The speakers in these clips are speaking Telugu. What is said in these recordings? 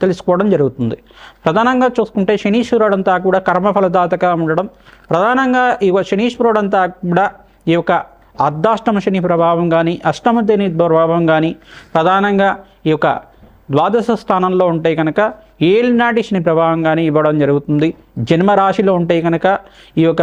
తెలుసుకోవడం జరుగుతుంది. ప్రధానంగా చూసుకుంటే శనీశ్వరుడు అంతా కూడా కర్మఫలదాతగా ఉండడం ప్రధానంగా ఈ శనీశ్వరుడు అంతా కూడా ఈ యొక్క అర్ధాష్టమ శని ప్రభావం కానీ అష్టమ శని ప్రభావం కానీ ప్రధానంగా ఈ యొక్క ద్వాదశ స్థానంలో ఉంటే కనుక ఏలినాటి శని ప్రభావం కానీ ఇవ్వడం జరుగుతుంది. జన్మరాశిలో ఉంటే కనుక ఈ యొక్క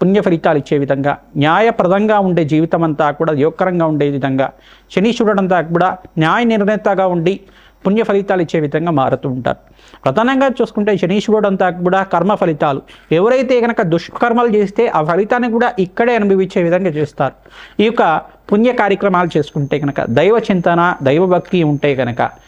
పుణ్య ఫలితాలు ఇచ్చే విధంగా న్యాయప్రదంగా ఉండే జీవితం అంతా కూడా యోగకరంగా ఉండే విధంగా శనీశ్వరుడు అంతా కూడా న్యాయ నిర్ణేతగా ఉండి పుణ్య ఫలితాలు ఇచ్చే విధంగా మారుతూ ఉంటారు. ప్రధానంగా చూసుకుంటే శనీశ్వరుడు అంతా కూడా కర్మ ఫలితాలు. ఎవరైతే కనుక దుష్కర్మలు చేస్తే ఆ ఫలితాన్ని కూడా ఇక్కడే అనుభవించే విధంగా చేస్తారు. ఈ యొక్క పుణ్య కార్యక్రమాలు చేసుకుంటే కనుక దైవ చింతన దైవభక్తి ఉంటే కనుక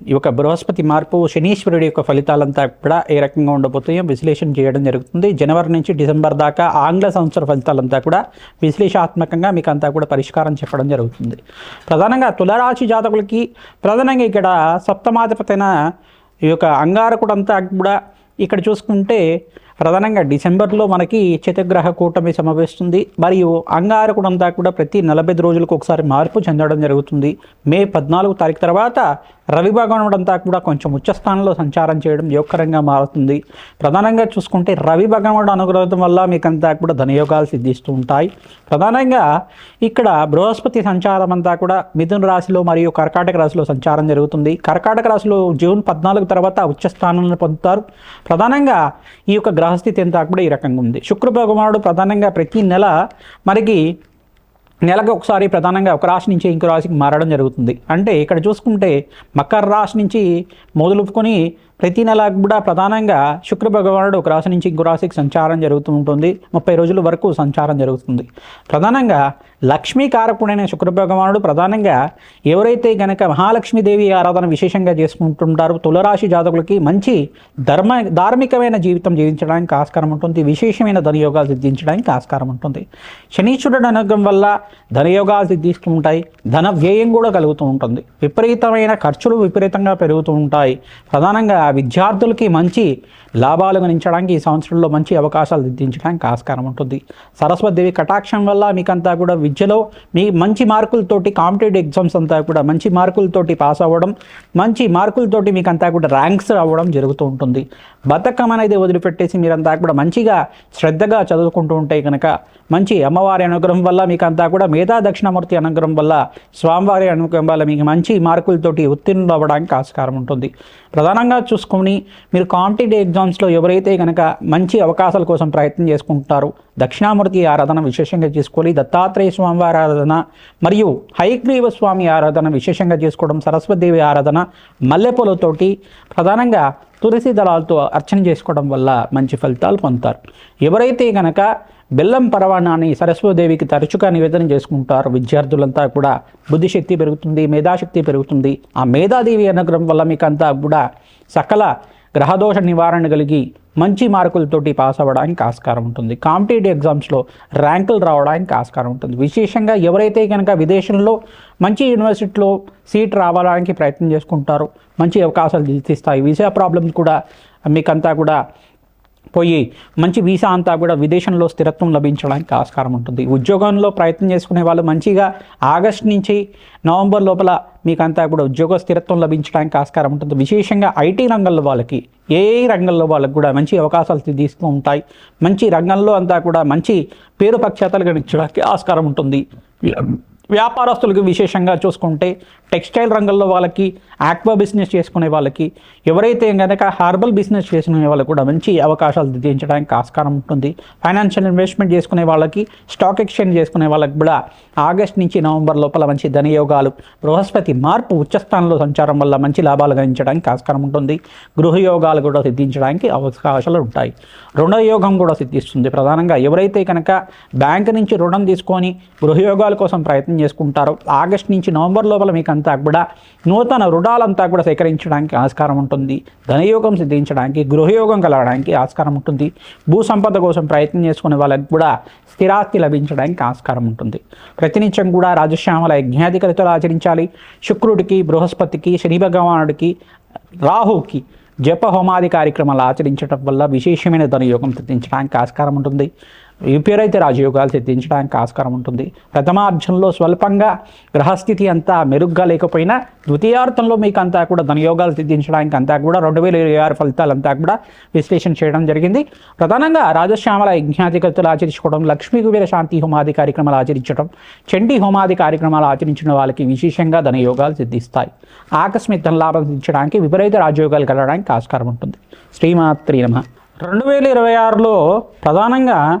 ఈ యొక్క బృహస్పతి మార్పు శనీశ్వరుడి యొక్క ఫలితాలంతా కూడా ఏ రకంగా ఉండబోతాయో విశ్లేషణ చేయడం జరుగుతుంది. జనవరి నుంచి డిసెంబర్ దాకా ఆంగ్ల సంవత్సర ఫలితాలంతా కూడా విశ్లేషాత్మకంగా మీకు అంతా కూడా పరిష్కారం చెప్పడం జరుగుతుంది. ప్రధానంగా తులరాశి జాతకులకి ప్రధానంగా ఇక్కడ సప్తమాధిపతైన ఈ యొక్క అంగారకుడంతా కూడా ఇక్కడ చూసుకుంటే ప్రధానంగా డిసెంబర్లో మనకి చతుగ్రహ కూటమి సమావేస్తుంది మరియు అంగారకుడు అంతా కూడా ప్రతి నలభై రోజులకు ఒకసారి మార్పు చెందడం జరుగుతుంది. మే పద్నాలుగు తారీఖు తర్వాత రవి భగవానుడు అంతా కూడా కొంచెం ఉచ్చస్థానంలో సంచారం చేయడం యోగకరంగా మారుతుంది. ప్రధానంగా చూసుకుంటే రవి భగవానుడు అనుగ్రహం వల్ల మీకంతా కూడా ధనయోగాలు సిద్ధిస్తూ ఉంటాయి ప్రధానంగా ఇక్కడ బృహస్పతి సంచారం అంతా కూడా మిథున రాశిలో మరియు కర్కాటక రాశిలో సంచారం జరుగుతుంది. కర్కాటక రాశిలో జూన్ పద్నాలుగు తర్వాత ఉచ్చస్థానాలను పొందుతారు. ప్రధానంగా ఈ యొక్క గ్రహస్థితి అంతా కూడా ఈ రకంగా ఉంది. శుక్ర భగవానుడు ప్రధానంగా ప్రతి నెల మనకి నెలకు ఒకసారి ప్రధానంగా ఒక రాశి నుంచి ఇంకో రాశికి మారడం జరుగుతుంది. అంటే ఇక్కడ చూసుకుంటే మకర రాశి నుంచి మొదలుపుకొని ప్రతి నెల కూడా ప్రధానంగా శుక్ర భగవానుడు ఒక రాశి నుంచి ఇంకో రాశికి సంచారం జరుగుతూ ఉంటుంది. ముప్పై రోజుల వరకు సంచారం జరుగుతుంది. ప్రధానంగా లక్ష్మీ కారకుడైన శుక్ర భగవానుడు ప్రధానంగా ఎవరైతే గనక మహాలక్ష్మీదేవి ఆరాధన విశేషంగా చేసుకుంటుంటారో తులరాశి జాతకులకి మంచి ధర్మ ధార్మికమైన జీవితం జీవించడానికి ఆస్కారం ఉంటుంది. విశేషమైన ధనయోగాలు సిద్ధించడానికి ఆస్కారం ఉంటుంది. శనీశ్వరుడు అనుగ్రహం వల్ల ధనయోగాలు సిద్ధిస్తూ ఉంటాయి. ధన వ్యయం కూడా కలుగుతూ ఉంటుంది. విపరీతమైన ఖర్చులు విపరీతంగా పెరుగుతూ ఉంటాయి. ప్రధానంగా విద్యార్థులకి మంచి లాభాలు గణించడానికి ఈ సంవత్సరంలో మంచి అవకాశాలు దిద్దించడానికి ఆస్కారం ఉంటుంది. సరస్వతిదేవి కటాక్షం వల్ల మీకంతా కూడా విద్యలో మీ మంచి మార్కులతోటి కాంపిటేటివ్ ఎగ్జామ్స్ అంతా కూడా మంచి మార్కులతోటి పాస్ అవ్వడం మంచి మార్కులతోటి మీకంతా కూడా ర్యాంక్స్ రావడం జరుగుతూ ఉంటుంది. బతకం అనేది వదిలిపెట్టేసి మీరంతా కూడా మంచిగా శ్రద్ధగా చదువుకుంటూ ఉంటే కనుక మంచి అమ్మవారి అనుగ్రహం వల్ల మీకు అంతా కూడా మేధా దక్షిణామూర్తి అనుగ్రహం వల్ల స్వామివారి అనుగ్రహం వల్ల మీకు మంచి మార్కులతోటి ఉత్తీర్ణులు అవ్వడానికి ఆస్కారం ఉంటుంది. ప్రధానంగా చూసుకొని మీరు కాంపిటేటివ్ ఎగ్జామ్స్లో ఎవరైతే కనుక మంచి అవకాశాల కోసం ప్రయత్నం చేసుకుంటారో దక్షిణామూర్తి ఆరాధన విశేషంగా చేసుకోవాలి. దత్తాత్రేయ స్వామి వారి ఆరాధన మరియు హైగ్రీవ స్వామి ఆరాధన విశేషంగా చేసుకోవడం సరస్వతిదేవి ఆరాధన మల్లెపూలతోటి ప్రధానంగా తులసి దళాలతో అర్చన చేసుకోవడం వల్ల మంచి ఫలితాలు పొందుతారు. ఎవరైతే కనుక బెల్లం పరవాణాన్ని సరస్వదేవికి తరచుగా నివేదన చేసుకుంటారు విద్యార్థులంతా కూడా బుద్ధిశక్తి పెరుగుతుంది మేధాశక్తి పెరుగుతుంది. ఆ మేధాదేవి అనుగ్రహం వల్ల మీకు అంతా కూడా సకల గ్రహదోష నివారణ కలిగి మంచి మార్కులతోటి పాస్ అవ్వడానికి ఆస్కారం ఉంటుంది. కాంపిటేటివ్ ఎగ్జామ్స్లో ర్యాంకులు రావడానికి ఆస్కారం ఉంటుంది. విశేషంగా ఎవరైతే కనుక విదేశంలో మంచి యూనివర్సిటీలో సీట్ రావడానికి ప్రయత్నం చేసుకుంటారో మంచి అవకాశాలు తీస్తాయి వీసా ప్రాబ్లమ్స్ కూడా మీకంతా కూడా పోయి మంచి వీసా అంతా కూడా విదేశంలో స్థిరత్వం లభించడానికి ఆస్కారం ఉంటుంది. ఉద్యోగంలో ప్రయత్నం చేసుకునే వాళ్ళు మంచిగా ఆగస్ట్ నుంచి నవంబర్ లోపల మీకంతా కూడా ఉద్యోగ స్థిరత్వం లభించడానికి ఆస్కారం ఉంటుంది. విశేషంగా ఐటీ రంగంలో వాళ్ళకి ఏ రంగంలో వాళ్ళకి కూడా మంచి అవకాశాలు తీస్తూ ఉంటాయి. మంచి రంగంలో అంతా కూడా మంచి పేరు పక్షాతలు గణించడానికి ఆస్కారం ఉంటుంది. వ్యాపారస్తులకు విశేషంగా చూసుకుంటే టెక్స్టైల్ రంగంలో వాళ్ళకి ఆక్వా బిజినెస్ చేసుకునే వాళ్ళకి ఎవరైతే కనుక హార్బల్ బిజినెస్ చేసుకునే వాళ్ళకి కూడా మంచి అవకాశాలు దిద్దించడానికి ఆస్కారం ఉంటుంది. ఫైనాన్షియల్ ఇన్వెస్ట్మెంట్ చేసుకునే వాళ్ళకి స్టాక్ ఎక్స్చేంజ్ చేసుకునే వాళ్ళకి కూడా ఆగస్ట్ నుంచి నవంబర్ లోపల మంచి ధనయోగాలు బృహస్పతి మార్పు ఉచ్చస్థానంలో సంచారం వల్ల మంచి లాభాలు గణించడానికి ఆస్కారం ఉంటుంది. గృహయోగాలు కూడా సిద్ధించడానికి అవకాశాలు ఉంటాయి. రుణయోగం కూడా సిద్ధిస్తుంది. ప్రధానంగా ఎవరైతే కనుక బ్యాంక్ నుంచి రుణం తీసుకొని గృహయోగాల కోసం ప్రయత్నం చేసుకుంటారో. ఆగస్ట్ నుంచి నవంబర్ లోపల మీకు అంతా కూడా నూతన రుణాలంతా కూడా సేకరించడానికి ఆస్కారం ఉంటుంది. ధనయోగం సిద్ధించడానికి గృహయోగం కలగడానికి ఆస్కారం ఉంటుంది. భూ సంపద కోసం ప్రయత్నం చేసుకునే వాళ్ళకి కూడా స్థిరాస్తి లభించడానికి ఆస్కారం ఉంటుంది. ప్రతినిత్యం కూడా రాజశ్యామల యజ్ఞాధికరితలు ఆచరించాలి. శుక్రుడికి బృహస్పతికి శని భగవానుడికి రాహుకి జప హోమాది కార్యక్రమాలు ఆచరించడం వల్ల విశేషమైన ధనయోగం సిద్ధించడానికి ఆస్కారం ఉంటుంది. విపరీత రాజయోగాలు సిద్ధించడానికి ఆస్కారం ఉంటుంది. ప్రథమార్జంలో స్వల్పంగా గ్రహస్థితి అంతా మెరుగ్గా లేకపోయినా ద్వితీయార్థంలో మీకు అంతా కూడా ధనయోగాలు సిద్ధించడానికి అంతా కూడా రెండు వేల ఇరవై ఆరు ఫలితాలంతా కూడా విశ్లేషణ చేయడం జరిగింది. ప్రధానంగా రాజశ్యామల యజ్ఞాధికృతులు ఆచరించుకోవడం లక్ష్మీ కుబేర శాంతి హోమాది కార్యక్రమాలు ఆచరించడం చండీ హోమాది కార్యక్రమాలు ఆచరించిన వాళ్ళకి విశేషంగా ధనయోగాలు సిద్ధిస్తాయి. ఆకస్మిక ధనలాభం సిద్ధించడానికి విపరీత రాజయోగాలు కలగడానికి ఆస్కారం ఉంటుంది. శ్రీమాత్రి నమ. రెండు వేల ఇరవై ఆరులో ప్రధానంగా